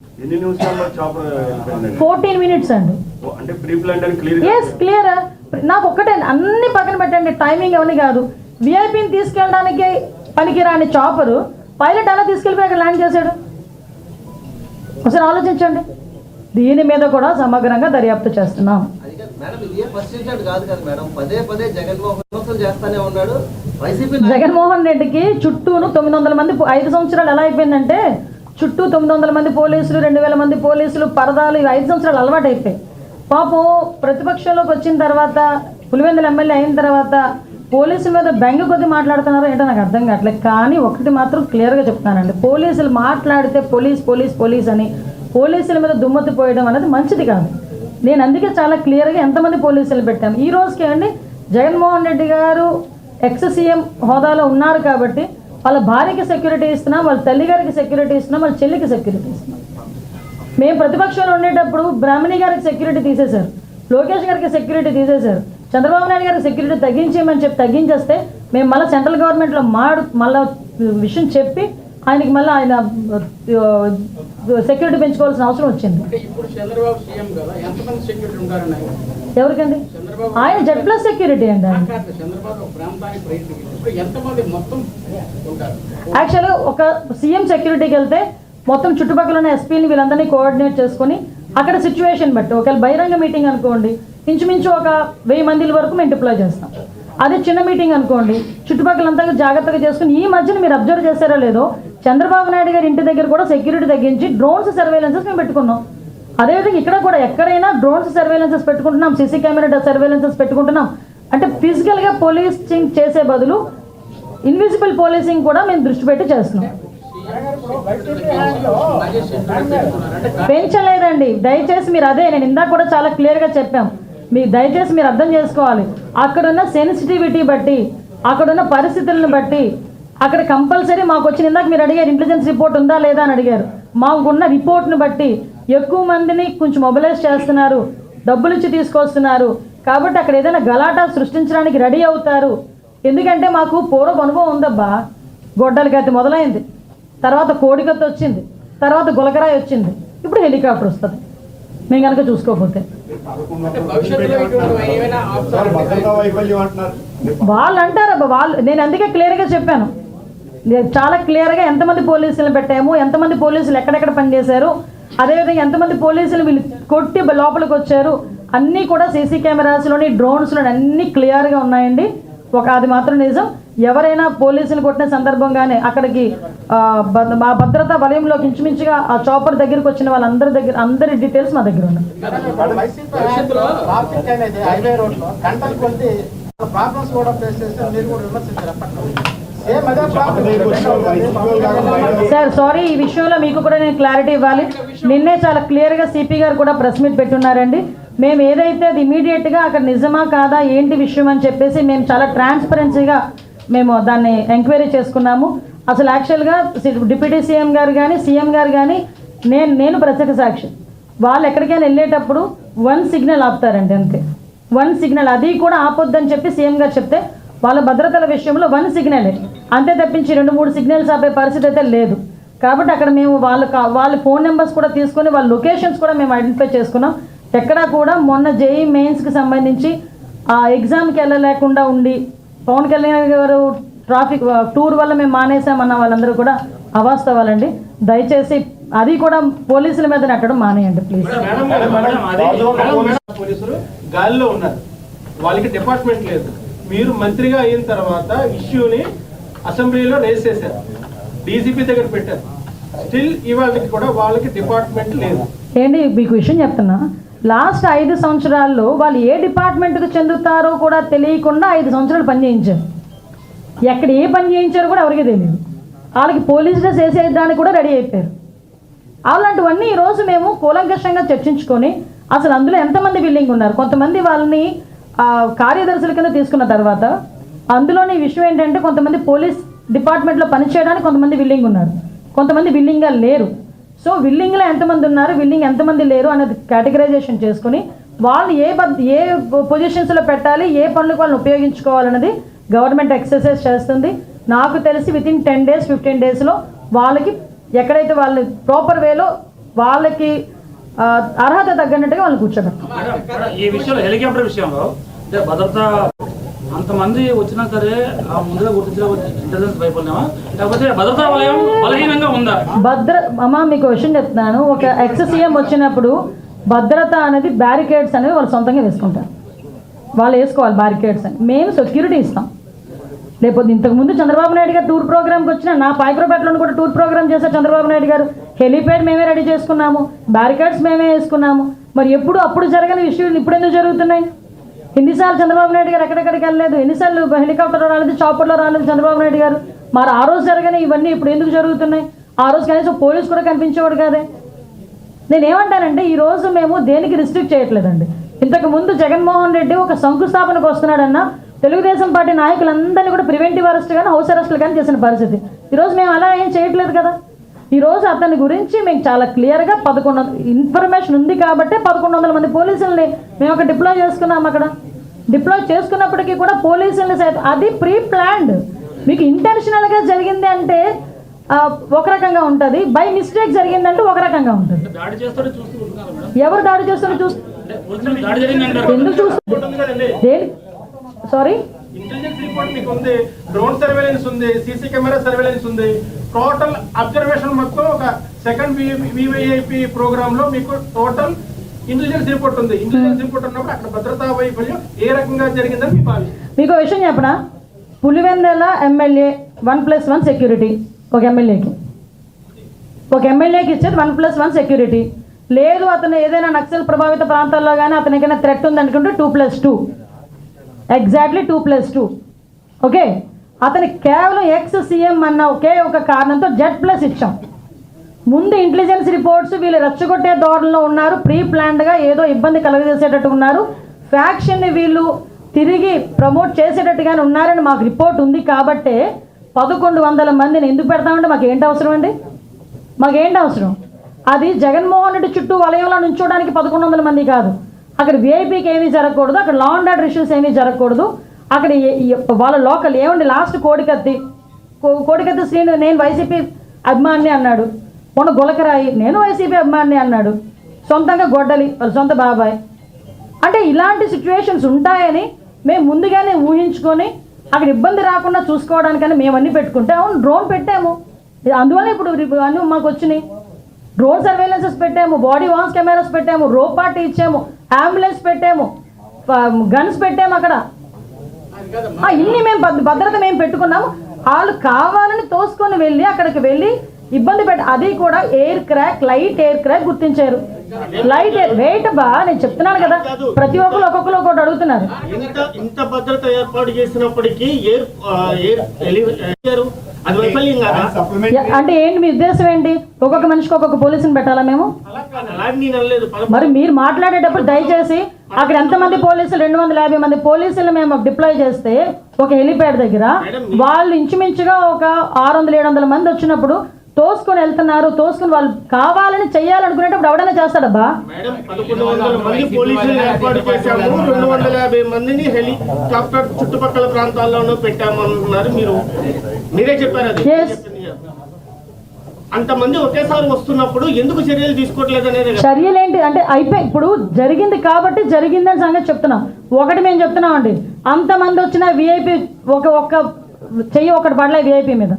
ఎన్ని నిమిషాల్లో fourteen minutes అండి. ఓ, అంటే ప్రీ ప్లాన్ అని క్లియర్ ఎస్ క్లియర్ నాకు ఒక్కటే అన్ని పక్కన పెట్టండి. టైమింగ్ అవన్నీ కాదు. విఐపిని తీసుకెళ్ళడానికి పనికిరాని చాపరు పైలట్ ఎలా తీసుకెళ్ళిపోయి అక్కడ ల్యాండ్ చేశాడు. ఒకసారి ఆలోచించండి. దీని మీద కూడా సమగ్రంగా దర్యాప్తు చేస్తున్నాం. అది కాదు మేడం ఇది ఏ ఫస్ట్ ఇన్సిడెంట్ కాదు కదా మేడం. పదే పదే జగన్మోహన్ విమర్శలు చేస్తానే ఉన్నాడు. వైసీపీ జగన్మోహన్ రెడ్డికి చుట్టూను తొమ్మిది వందల మంది ఐదు సంవత్సరాలు ఎలా అయిపోయిందంటే చుట్టూ తొమ్మిది వందల మంది పోలీసులు రెండు వేల మంది పోలీసులు పరదాలు ఇవి ఐదు సంవత్సరాలు అలవాటు అయిపోయాయి పాపం ప్రతిపక్షంలోకి వచ్చిన తర్వాత పులివెందుల ఎమ్మెల్యే అయిన తర్వాత పోలీసుల మీద బెంగ కొద్ది మాట్లాడుతున్నారో ఏంటో నాకు అర్థం కావట్లేదు. కానీ ఒకటి మాత్రం క్లియర్గా చెప్తానండి పోలీసులు మాట్లాడితే పోలీస్ పోలీస్ పోలీస్ అని పోలీసుల మీద దుమ్మతి పోయడం అనేది మంచిది కాదు. నేను అందుకే చాలా క్లియర్గా ఎంతమంది పోలీసులు పెట్టాను. ఈ రోజుకి అండి జగన్మోహన్ రెడ్డి గారు ఎక్స్ సీఎం హోదాలో ఉన్నారు కాబట్టి వాళ్ళ భార్యకి సెక్యూరిటీ ఇస్తున్నాం వాళ్ళ తల్లి గారికి సెక్యూరిటీ ఇస్తున్నాం వాళ్ళ చెల్లికి సెక్యూరిటీ ఇస్తున్నాం. మేము ప్రతిపక్షంలో ఉండేటప్పుడు బ్రాహ్మణి గారికి సెక్యూరిటీ తీసేశారు లోకేష్ గారికి సెక్యూరిటీ తీసేశారు చంద్రబాబు నాయుడు గారికి సెక్యూరిటీ తగ్గించేయమని చెప్పి తగ్గించేస్తే మేము మళ్ళీ సెంట్రల్ గవర్నమెంట్లో మాడు మళ్ళీ విషయం చెప్పి ఆయనకి మళ్ళీ ఆయన సెక్యూరిటీ పెంచుకోవాల్సిన అవసరం వచ్చింది. ఎవరికండి? ఆయన జెడ్ ప్లస్ సెక్యూరిటీ అండి యాక్చువల్గా ఒక సీఎం సెక్యూరిటీకి వెళ్తే మొత్తం చుట్టుపక్కల ఉన్న ఎస్పీని వీళ్ళందరినీ కోఆర్డినేట్ చేసుకొని అక్కడ సిచ్యువేషన్ బట్టి ఒకవేళ బహిరంగ మీటింగ్ అనుకోండి ఇంచుమించు ఒక వెయ్యి మంది వరకు మేము డిప్లాయ్ చేస్తాం. అదే చిన్న మీటింగ్ అనుకోండి చుట్టుపక్కలంతా జాగ్రత్తగా చేసుకుని ఈ మధ్యన మీరు అబ్జర్వ్ చేశారో లేదో చంద్రబాబు నాయుడు గారి ఇంటి దగ్గర కూడా సెక్యూరిటీ తగ్గించి డ్రోన్స్ సర్వేలెన్సెస్ మేము పెట్టుకున్నాం. అదేవిధంగా ఇక్కడ కూడా ఎక్కడైనా డ్రోన్స్ సర్వేలెన్సెస్ పెట్టుకుంటున్నాం సీసీ కెమెరా సర్వేలెన్సెస్ పెట్టుకుంటున్నాం. అంటే ఫిజికల్గా పోలీసింగ్ చేసే బదులు ఇన్విజిబుల్ పోలీసింగ్ కూడా మేము దృష్టి పెట్టి చేస్తున్నాం. పెంచలేదండి. దయచేసి మీరు అదే నేను ఇందాక కూడా చాలా క్లియర్గా చెప్పాం. మీ దయచేసి మీరు అర్థం చేసుకోవాలి. అక్కడున్న సెన్సిటివిటీ బట్టి అక్కడున్న పరిస్థితులను బట్టి అక్కడ కంపల్సరీ మాకు వచ్చిన ఇందాక మీరు అడిగారు ఇంటెలిజెన్స్ రిపోర్ట్ ఉందా లేదా అని అడిగారు. మాకున్న రిపోర్ట్ను బట్టి ఎక్కువ మందిని కొంచెం మొబిలైజ్ చేస్తున్నారు డబ్బులు ఇచ్చి తీసుకొస్తున్నారు. కాబట్టి అక్కడ ఏదైనా గలాటా సృష్టించడానికి రెడీ అవుతారు. ఎందుకంటే మాకు పూర్వపు అనుభవం ఉందబ్బా గొడ్డలి గతి మొదలైంది. తర్వాత కోడికత్తి వచ్చింది. తర్వాత గులకరాయి వచ్చింది. ఇప్పుడు హెలికాప్టర్ వస్తుంది. మేము కనుక చూసుకోకపోతే. వాళ్ళు అంటారు అబ్బా వాళ్ళు నేను అందుకే క్లియర్గా చెప్పాను. చాలా క్లియర్గా ఎంతమంది పోలీసులు పెట్టాము ఎంతమంది పోలీసులు ఎక్కడెక్కడ పనిచేశారు అదేవిధంగా ఎంతమంది పోలీసులు వీళ్ళు కొట్టి లోపలికి వచ్చారు అన్నీ కూడా సీసీ కెమెరాస్లోని డ్రోన్స్లోని అన్నీ క్లియర్గా ఉన్నాయండి. ఒక అది మాత్రం నిజం. ఎవరైనా పోలీసులు కొట్టిన సందర్భంగానే అక్కడికి మా భద్రతా వలయంలోకి ఇంచుమించుగా ఆ చాపర్ దగ్గరికి వచ్చిన వాళ్ళందరి దగ్గర అందరి డీటెయిల్స్ మా దగ్గర ఉన్నాయి. సార్ సారీ ఈ విషయంలో మీకు కూడా నేను క్లారిటీ ఇవ్వాలి. నిన్నే చాలా క్లియర్గా సిపి గారు కూడా ప్రెస్ మీట్ పెట్టున్నారండి. మేము ఏదైతే అది ఇమీడియట్గా అక్కడ నిజమా కాదా ఏంటి విషయం అని చెప్పేసి మేము చాలా ట్రాన్స్పరెన్సీగా మేము దాన్ని ఎంక్వైరీ చేసుకున్నాము. అసలు యాక్చువల్గా డిప్యూటీ సీఎం గారు కానీ సీఎం గారు కానీ నేను నేను ప్రత్యక్ష సాక్షి. వాళ్ళు ఎక్కడికైనా వెళ్ళేటప్పుడు వన్ సిగ్నల్ ఆపుతారండి అంతే. వన్ సిగ్నల్ అది కూడా ఆపొద్దని చెప్పి సీఎం గారు చెప్తే వాళ్ళ భద్రతల విషయంలో వన్ సిగ్నలే అంతే తప్పించి రెండు మూడు సిగ్నల్స్ ఆపే పరిస్థితి అయితే లేదు. కాబట్టి అక్కడ మేము వాళ్ళ కా- వాళ్ళ ఫోన్ నెంబర్స్ కూడా తీసుకొని వాళ్ళ లొకేషన్స్ కూడా మేము ఐడెంటిఫై చేసుకున్నాం. ఎక్కడా కూడా మొన్న జేఈ మెయిన్స్కి సంబంధించి ఆ ఎగ్జామ్కి వెళ్ళలేకుండా ఉండి పవన్ కళ్యాణ్ గారు ట్రాఫిక్ టూర్ వల్ల మేము మానేసామన్న వాళ్ళందరూ కూడా అవాస్తవాలండి. దయచేసి అది కూడా పోలీసుల మీద నెట్టడం మానేయండి ప్లీజ్ పోలీసులు గాలిలో ఉన్నారు. వాళ్ళకి డిపార్ట్మెంట్ లేదు. మీరు మంత్రిగా అయిన తర్వాత ఇష్యూని అసెంబ్లీలో రేస్ చేశారు డీజీపీ దగ్గర పెట్టారు. స్టిల్ ఇవాళకి కూడా వాళ్ళకి డిపార్ట్మెంట్ లేదు. ఏంటి మీకు విషయం చెప్తున్నా? లాస్ట్ ఐదు సంవత్సరాల్లో వాళ్ళు ఏ డిపార్ట్మెంట్కి చెందుతారో కూడా తెలియకుండా ఐదు సంవత్సరాలు పని చేయించారు. ఎక్కడ ఏ పని చేయించారో కూడా ఎవరికి తెలియదు. వాళ్ళకి పోలీస్ డ్రెస్ వేసేయడానికి కూడా రెడీ అయిపోయారు. అలాంటివన్నీ ఈరోజు మేము కూలంకషంగా చర్చించుకొని అసలు అందులో ఎంతమంది బిల్లింగ్ ఉన్నారు? కొంతమంది వాళ్ళని కార్యదర్శుల కింద తీసుకున్న తర్వాత అందులోని విషయం ఏంటంటే కొంతమంది పోలీస్ డిపార్ట్మెంట్లో పనిచేయడానికి కొంతమంది విల్లింగ్ ఉన్నారు. కొంతమంది విల్లింగ్గా లేరు. సో విల్లింగ్లో ఎంతమంది ఉన్నారు? విల్లింగ్ ఎంతమంది లేరు అనేది కేటగరైజేషన్ చేసుకుని వాళ్ళు ఏ పద్ ఏ పొజిషన్స్లో పెట్టాలి ఏ పనులకు వాళ్ళని ఉపయోగించుకోవాలన్నది గవర్నమెంట్ ఎక్సర్సైజ్ చేస్తుంది. నాకు తెలిసి within ten days fifteen డేస్లో వాళ్ళకి ఎక్కడైతే వాళ్ళు ప్రాపర్ వేలో వాళ్ళకి అర్హత తగ్గినట్టుగా వాళ్ళని కూర్చోబెట్టారు ఈ విషయంలో హెలికాప్టర్ విషయంలో అంటే భద్రత అంతమంది వచ్చినా సరే ఆ ముందుగా గుర్తించిన ఇంటెలిజెన్స్ వైఫల్యమా? లేకపోతే భద్రతా వలయం బలహీనంగా ఉందా? భద్ర అమ్మ మీకు విషయం చెప్తున్నాను. ఒక ఎక్స్ సీఎం వచ్చినప్పుడు భద్రత అనేది బ్యారికేడ్స్ అనేవి వాళ్ళు సొంతంగా వేసుకుంటారు. వాళ్ళు వేసుకోవాలి బ్యారికేడ్స్ అని. మేము సెక్యూరిటీ ఇస్తాం. లేకపోతే ఇంతకుముందు చంద్రబాబు నాయుడు గారు టూర్ ప్రోగ్రామ్కి వచ్చిన నా పాయిక్రోపేటలో కూడా టూర్ ప్రోగ్రామ్ చేశారు చంద్రబాబు నాయుడు గారు. హెలిప్యాడ్ మేమే రెడీ చేసుకున్నాము. బ్యారికేడ్స్ మేమే వేసుకున్నాము. మరి ఎప్పుడు అప్పుడు జరగని విషయాలు ఇప్పుడు ఎందుకు జరుగుతున్నాయి? ఎన్నిసార్లు చంద్రబాబు నాయుడు గారు ఎక్కడెక్కడికి వెళ్ళలేదు? ఎన్నిసార్లు హెలికాప్టర్లో రాలేదు చాపర్లో రాలేదు చంద్రబాబు నాయుడు గారు? మరి ఆ రోజు జరగని ఇవన్నీ ఇప్పుడు ఎందుకు జరుగుతున్నాయి? ఆ రోజు కనీసం పోలీస్ కూడా కనిపించేవాడు కాదే. నేనేమంటానంటే ఈరోజు ఈ రోజు మేము దేనికి రిస్ట్రిక్ట్ చేయట్లేదండి. ఇంతకు ముందు జగన్మోహన్ రెడ్డి ఒక శంకుస్థాపనకు వస్తున్నాడన్న తెలుగుదేశం పార్టీ నాయకులందరినీ కూడా ప్రివెంటివ్ అరెస్ట్ కానీ హౌస్ అరెస్ట్లు కానీ చేసిన పరిస్థితి. ఈరోజు మేము అలా ఏం చేయట్లేదు కదా? ఈరోజు అతని గురించి మేము చాలా క్లియర్గా పదకొండు వందల ఇన్ఫర్మేషన్ ఉంది కాబట్టి పదకొండు వందల మంది పోలీసుల్ని మేము ఒక డిప్లాయ్ చేసుకున్నాం అక్కడ. డిప్లాయ్ చేసుకున్నప్పటికీ కూడా పోలీసుల్ని సైతం అది ప్రీ ప్లాన్డ్ మీకు ఇంటెన్షనల్గా జరిగింది అంటే ఒక రకంగా ఉంటుంది. బై మిస్టేక్ జరిగిందంటే ఒక రకంగా ఉంటుంది. ఎవరు దాడి చేస్తారో చూస్తూ అంటే ఒరిజినల్ దాడి జరిగింది అంటారు ఎందుకు చూస్తూ సారీ ఇంటెలిజెన్స్ రిపోర్ట్ మీకు ఉంది. డ్రోన్ సర్వేలెన్స్ ఉంది. సీసీ కెమెరా సర్వేలెన్స్ ఉంది. టోటల్ అబ్జర్వేషన్ మొత్తం ఒక సెకండ్ వివైఐపి ప్రోగ్రామ్లో మీకు టోటల్ ఇంటెలిజెన్స్ రిపోర్ట్ ఉంది. ఇంటెలిజెన్స్ రిపోర్ట్ ఉన్నప్పుడు అక్కడ భద్రతా వైఫల్యం ఏ రకంగా జరిగిందని మీ భావిస్తారు మీకు విషయం చెప్పనా? Pulivendula MLA one plus one security ఒక ఎమ్మెల్యేకి. ఒక ఎమ్మెల్యేకి ఇచ్చేది వన్ ప్లస్ వన్ సెక్యూరిటీ. లేదు అతను ఏదైనా నక్సల్ ప్రభావిత ప్రాంతాల్లో కానీ అతనికైనా ఏదైనా threat ఉందనుకుంటే two plus two exactly two plus two okay అతనికి కేవలం ఎక్స్ సీఎం అన్న ఒకే ఒక కారణంతో జెడ్ ప్లస్ ఇచ్చాం. ముందు ఇంటెలిజెన్స్ రిపోర్ట్స్ వీళ్ళు రెచ్చగొట్టే ధోరణిలో ఉన్నారు. ప్రీ ప్లాన్డ్గా ఏదో ఇబ్బంది కలగజేసేటట్టు ఉన్నారు. ఫ్యాక్షన్ని వీళ్ళు తిరిగి ప్రమోట్ చేసేటట్టుగానే ఉన్నారని మాకు రిపోర్ట్ ఉంది కాబట్టే పదకొండు వందల మందిని ఎందుకు పెడతామంటే మాకు ఏంటి అవసరం అండి? మాకేంటి అవసరం? అది జగన్మోహన్ రెడ్డి చుట్టూ వలయంలో నుంచోడానికి పదకొండు వందల మంది కాదు. అక్కడ విఐపీకి ఏమీ జరగకూడదు. అక్కడ లా అండ్ ఆర్డర్ ఇష్యూస్ ఏమీ జరగకూడదు. అక్కడ వాళ్ళ లోకల్ ఏమండి? లాస్ట్ కోడికత్తి కో- కోడికత్తి శ్రీను నేను వైసీపీ అభిమాని అన్నాడు. మొన్న గులకరాయి నేను వైసీపీ అభిమాని అన్నాడు. సొంతంగా గొడ్డలి వాళ్ళ సొంత బాబాయ్. అంటే ఇలాంటి సిచ్యువేషన్స్ ఉంటాయని మేము ముందుగానే ఊహించుకొని అక్కడ ఇబ్బంది రాకుండా చూసుకోవడానికని మేము అన్నీ పెట్టుకుంటే అవును డ్రోన్ పెట్టాము. అందువల్ల ఇప్పుడు అన్నీ మాకు వచ్చినాయి. డ్రోన్ సర్వేలెన్సెస్ పెట్టాము బాడీ వాన్స్ కెమెరాస్ పెట్టాము రోపాటి పార్టీ ఇచ్చాము అంబులెన్స్ పెట్టాము గన్స్ పెట్టాము అక్కడ. ఇన్ని మేము భద్ర- భద్రత మేము పెట్టుకున్నాము. వాళ్ళు కావాలని తోసుకొని వెళ్ళి అక్కడికి వెళ్ళి ఇబ్బంది పెట్టి అది కూడా air crack light air crack గుర్తించారు. లైట్ వెయిట్ బా నేను చెప్తున్నాను కదా. ప్రతి ఒక్కరు ఒక్కొక్కరు ఒక్కొక్కటి అడుగుతున్నారు. ఇంత ఇంత భద్రత ఏర్పాటు చేసినప్పటికీ అంటే ఏంటి మీ ఉద్దేశం ఏంటి? ఒక్కొక్క మనిషికి ఒక్కొక్క పోలీసుని పెట్టాలా మేము? మరి మీరు మాట్లాడేటప్పుడు దయచేసి అక్కడ ఎంతమంది పోలీసులు? రెండు వందల యాభై మంది పోలీసులు మేము డిప్లాయ్ చేస్తే ఒక హెలిప్యాడ్ దగ్గర వాళ్ళు ఇంచుమించుగా ఒక ఆరు వందల ఏడు వందల మంది వచ్చినప్పుడు తోసుకొని వెళ్తున్నారు తోసుకొని వాళ్ళు కావాలని చెయ్యాలనుకునేటప్పుడు ఎవడైనా చేస్తాడబ్బా? రెండు వందల యాభై మందిని హెలికాప్టర్ చుట్టుపక్కల ప్రాంతాల్లోనూ పెట్టాము అంటున్నారు మీరు. మీరే చెప్పారు. అంతమంది ఒకేసారి వస్తున్నప్పుడు ఎందుకు చర్యలు తీసుకోవట్లేదు అనేది. చర్యలు ఏంటి అంటే అయిపోయి ఇప్పుడు జరిగింది కాబట్టి జరిగిందని సంగతి చెప్తున్నాం. ఒకటి మేము చెప్తున్నాం అండి అంతమంది వచ్చిన విఐపి ఒక ఒక్క చెయ్యి ఒకటి పడలే విఐపి మీద.